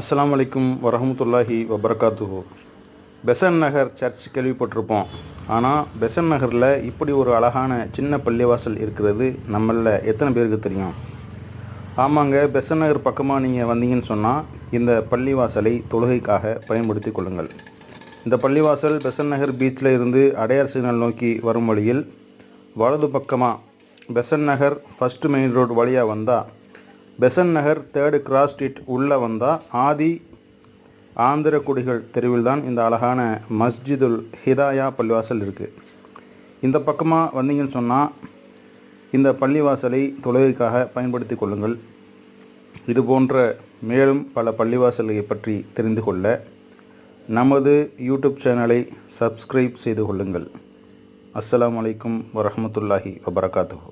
அஸ்லாம் வலைக்கும் வரஹமத்துல்லாஹி வபர்காத்துஹோ. பெசன் நகர் சர்ச் கேள்விப்பட்டிருப்போம். ஆனால் பெசன் நகரில் இப்படி ஒரு அழகான சின்ன பள்ளிவாசல் இருக்கிறது நம்மளில் எத்தனை பேருக்கு தெரியும்? ஆமாங்க பெசன் நகர் பக்கமாக நீங்கள் வந்தீங்கன்னு சொன்னால் இந்த பள்ளிவாசலை தொழுகைக்காக பயன்படுத்தி கொள்ளுங்கள். இந்த பள்ளிவாசல் பெசன் நகர் பீச்சில் இருந்து அடையார் சிக்னல் நோக்கி வரும் வழியில் வலது பக்கமாக Besant Nagar first main road வழியாக வந்தால் Besant Nagar third cross street உள்ளே வந்தால் ஆதி ஆந்திர குடிகள் தெருவில் தான் இந்த அழகான மஸ்ஜிதுல் ஹிதாயா பள்ளிவாசல் இருக்குது இந்த பக்கமாக வந்தீங்கன்னு சொன்னால் இந்த பள்ளிவாசலை தொழுகைக்காக பயன்படுத்தி கொள்ளுங்கள். இது போன்ற மேலும் பல பள்ளிவாசல்களை பற்றி தெரிந்து கொள்ள நமது யூடியூப் சேனலை சப்ஸ்கிரைப் செய்து கொள்ளுங்கள். அஸ்லாம் அலைக்கும் வரமத்துல்லாஹி வபரகாத்துஹு.